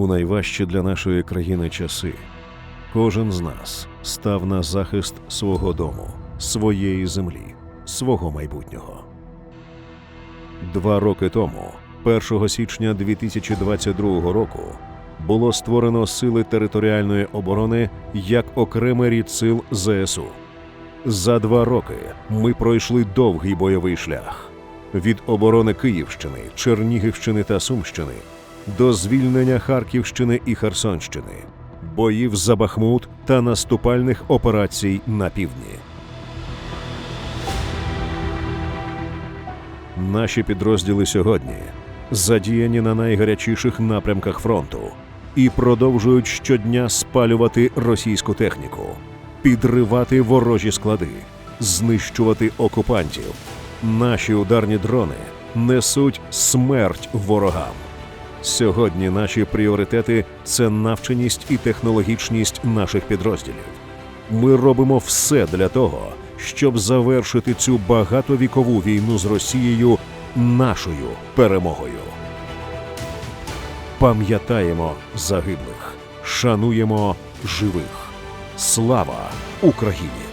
У найважчі для нашої країни часи кожен з нас став на захист свого дому, своєї землі, свого майбутнього. Два роки тому, 1 січня 2022 року, було створено Сили територіальної оборони як окремий рід сил ЗСУ. За два роки ми пройшли довгий бойовий шлях від оборони Київщини, Чернігівщини та Сумщини до звільнення Харківщини і Херсонщини, боїв за Бахмут та наступальних операцій на півдні. Наші підрозділи сьогодні задіяні на найгарячіших напрямках фронту і продовжують щодня спалювати російську техніку, підривати ворожі склади, знищувати окупантів. Наші ударні дрони несуть смерть ворогам. Сьогодні наші пріоритети це навченість і технологічність наших підрозділів. Ми робимо все для того, щоб завершити цю багатовікову війну з Росією нашою перемогою. Пам'ятаємо загиблих, шануємо живих. Слава Україні!